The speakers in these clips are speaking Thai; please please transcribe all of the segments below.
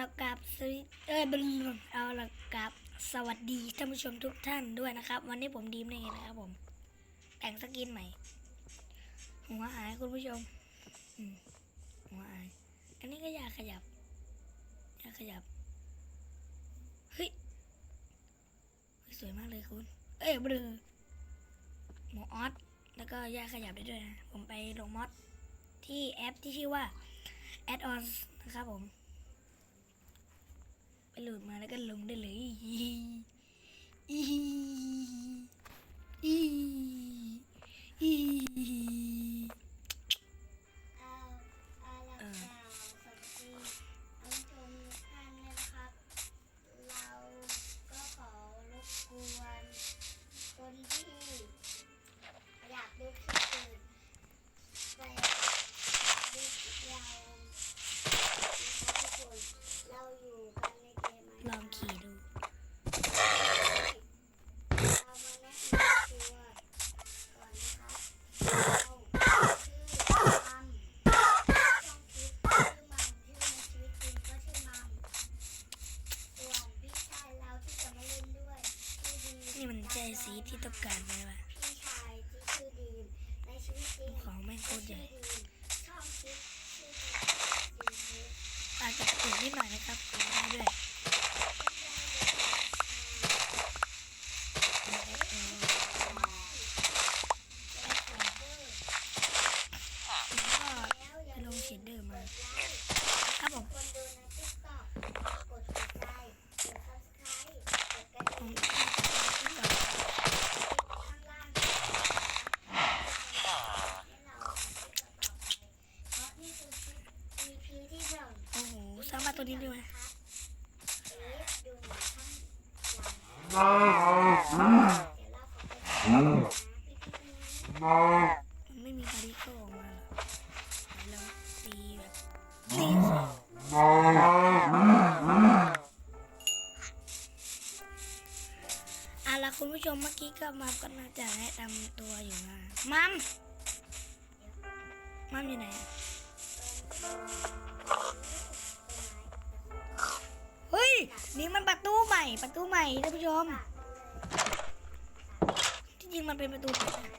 ละกับสวัสดีเอ้ยบลเอาละกับสวัสดีท่านผู้ชมทุกท่านด้วยนะครับ วันนี้ผมดีมนี่นะครับผม แต่งสกินใหม่ หัวหายคุณผู้ชมหัวหาย อันนี้ก็อยากขยับ อยากขยับ เฮ้ย สวยมากเลยคุณ เอ้ยบลือหมอออสแล้วก็ยากขยับได้ด้วยนะ ผมไปลงมอดที่แอปที่ชื่อว่า add ons นะครับผม โหลดมาแล้วก็ลงได้เลยอีอีอี สีที่ต้องการไหมวะพี่ชายที่ชื่อดีมในชีวิตจริงของแม่งโคตรใหญ่ชื่อดีมช่องคลิปชื่อดีมดีมอาจจะตื่นนิดหน่อยนะครับขอได้ด้วยแล้วก็ไปลงเชดเดอร์มา ครับผม คนดูในติ๊กต็อกกดหัวใจกดซับสไครต์กดกระ ผม ดิ่ง ที่ก่อน ข้างล่างให้เราเพราะนี่คือคลิป EP ที่หนึ่ง โอ้โหสร้างบ้า นตัวนี้ด้วยไหมเอ๊ะดูหนังข้างหลังเดี๋ยวเราขอไปดูนะพี่พี่นี้มันไม่มีคาริโคออกมาหรอกไหนลองตีแบบตีอะล้วคุณผู้ชมเมื่อกี้ก็มาก็น่าจะแนะนำตัวอยู่นะมัมมัมอยู่ไหน ประตูใหม่ประตูใหม่ท่านผู้ชม ที่จริงมันเป็นประตูปิดนะ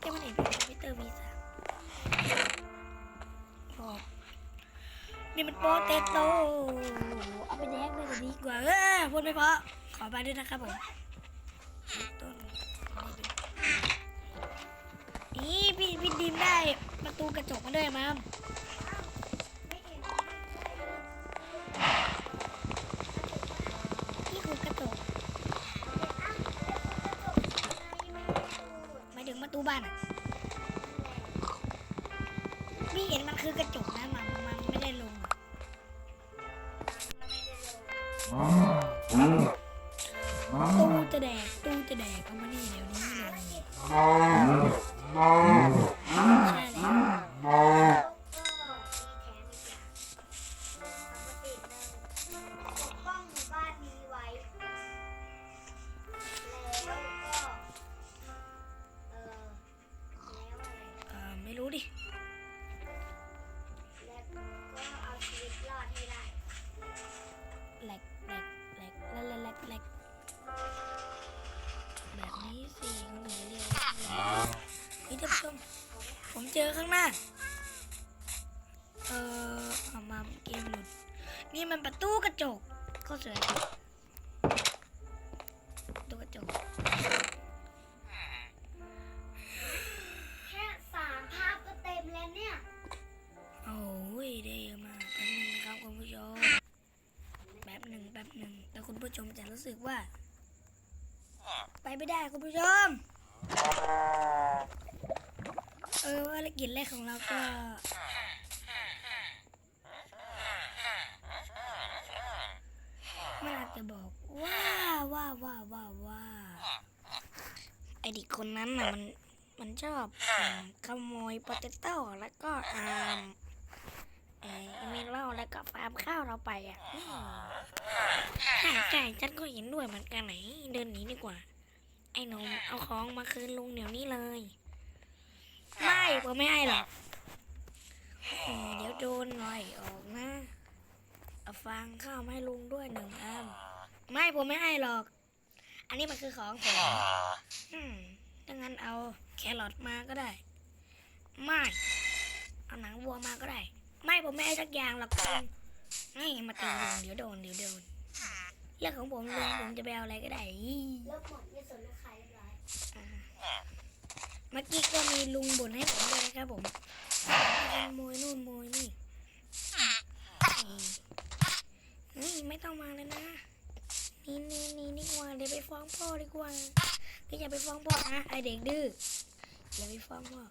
แค่มันเห็นเป็นคอมพิวเตอร์วีสามบอนี่มันโปเตโต้เอาไปแยกเลยจะดีกว่าเออพูดไม่เพราะขอไปด้วยนะครับผมต้นนี่พี่พี่ดิมได้ประตูกระจกมาด้วยมั้ม ตู้จะแดกตู้จะแดกเอามานี่เดี๋ยวนี้เลย นี่ท่านผู้ชมผมเจอข้างหน้า เออเอามาเกมหลุด นี่มันประตูกระจกก็สวยประตูกระจกแค่สามภาพก็เต็มแล้วเนี่ย โอ้ยได้เยอะมากแป๊บนึงนะครับคุณผู้ชม แป๊บหนึ่งแป๊บหนึ่งแต่คุณผู้ชมจะรู้สึกว่า ไปไม่ได้คุณผู้ชมเออภารกิจแรกของเราก็มันอาจจะบอกว่าว่าว่าว่าว่าไอเด็กคนนั้นน่ะมันมันชอบอขโมยโปเตโต้แล้วก็อ่าเออเมลอนแล้วก็ฟาร์มข้าวเราไปอะอืมใช่ใช่ฉันก็เห็นด้วยเหมือนกันไหน เดินหนีดีกว่า ไอ้นมเอาของมาคืนลุงเดี๋ยวนี้เลย ไม่ผมไม่ให้หรอกเออเดี๋ยวโดนหน่อยออกนะเอาฟาางข้าวมาให้ลุงด้วยหนึ่งอันไม่ผมไม่ให้หรอก อันนี้มันคือของผมอืมถ้างั้นเอาแครอทมาก็ได้ ไม่ เอาหนังวัวมาก็ได้ ไม่ผมไม่ให้สักอย่างหรอกลุงไม่มาตีลุงเดี๋ยวโดนเดี๋ยวโดนเรื่องของผมลุงผมจะไปเอาอะไรก็ได้อี๋เลิกหมดไม่สนลูกค้าเรียบร้อยอ่า เมื่อกี้ก็มีลุงบ่นให้ผมด้วยนะครับผมขโมยนู่นโมยนี่เฮ้ยไม่ต้องมาเลยนะนี่นี่นี่นี่กว่าเดี๋ยวไปฟ้องพ่อดีกว่าก็อย่าไปฟ้องพ่อนะไอเด็กดื้ออย่าไปฟ้องพ่อ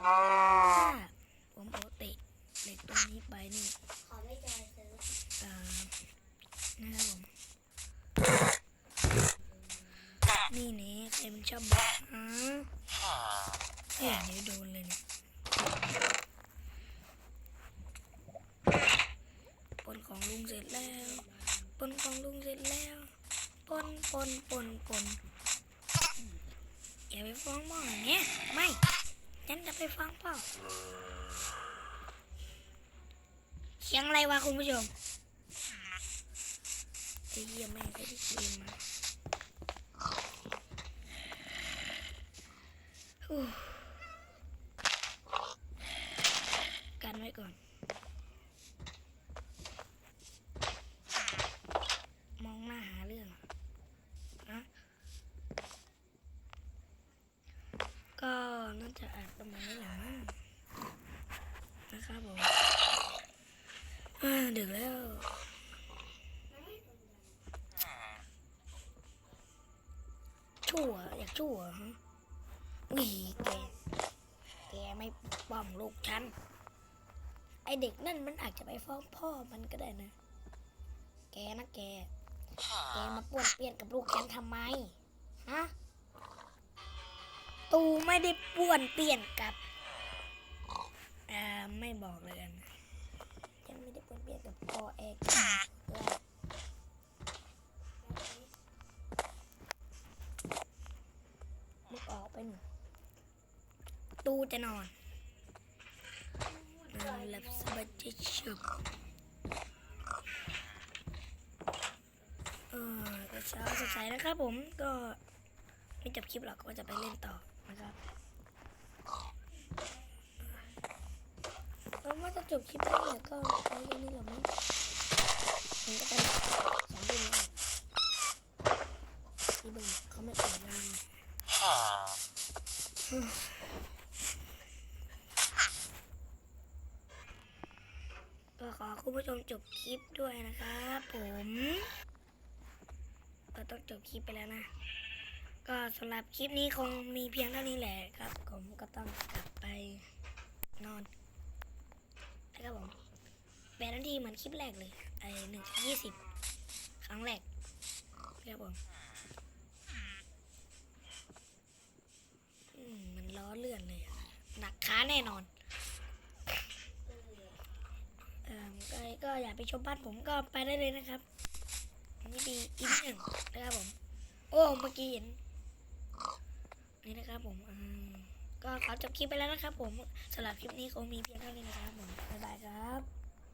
ถ้าผมโอเตะเด็กตรงนี้ไปนี่ ขอไม่จอยซื้อ อ่านะครับผมนี่เนี่ยใครมันชอบบอกฮะเฮ้ยเดี๋ยวโดนเลยเนี่ยปน ของลุงเสร็จแล้ว ปนของลุงเสร็จแล้ว ปนปนปนปนอย่าไปฟ้องพ่ออย่างเนี้ยไม่ฉันจะไปฟ้องพ่อเสียงอะไรวะคุณผู้ชมไอ้เหี้ยแม่งไอ้ที่เกมมาฮู้กันไว้ก่อน มองหน้าหาเรื่องนะก็น่าจะอาจประมาณนี้แหละมั้งนะครับผมอ่า ดึกแล้ว ชั่ว อยากชั่วฮะนี่แก แกไม่ป้องลูกฉัน ไอเด็กนั่นมันอาจจะไปฟ้องพ่อมันก็ได้นะ แกนะแก แกมาป้วนเปี้ยนกับลูกฉันทำไม ฮะ ตูไม่ได้ป้วนเปี้ยนกับ อ่า ไม่บอกเลยกันะ นไม่ได้ป้วนเปี้ยนกับพอเอกลยมึกออกไปหนูตูจะนอนนอนหลับสบายจะชุบเออเช้าสดใสนะครับผมก็ไม่จบคลิปหรอกก็จะไปเล่นต่อนะครับเราว่า จบคลิปแล้วเนี่ยก็ใช้แค่นี้แหละมั้งมันก็เป็นสองเดือนแล้วที่เบิ่งเขาไม่เปิดเลยก็ขอคุณผู้ชมจบคลิปด้วยนะครับผมก็ต้องจบคลิปไปแล้วนะ ก็สำหรับคลิปนี้คงมีเพียงเท่านี้แหละครับ ผมก็ต้องกลับไปนอนนะครับผมแป ดีเหมือนคลิปแรกเลยไอหนึ่งยี่สิบครั้งแรกครับผมมันล้อเลื่อนเลยหนักขาแน่นอนเอ่อก็ก็อยากไปชมบ้านผมก็ไปได้เลยนะครับนี่ดีอีกหนึ่งนะครับผม โอ้เมื่อกี้เห็นนี่นะครับผมอืมก็ขอจบคลิปไปแล้วนะครับผมสำหรับคลิปนี้คงมีเพียงเท่านี้นะครับผมบ๊ายบายครับ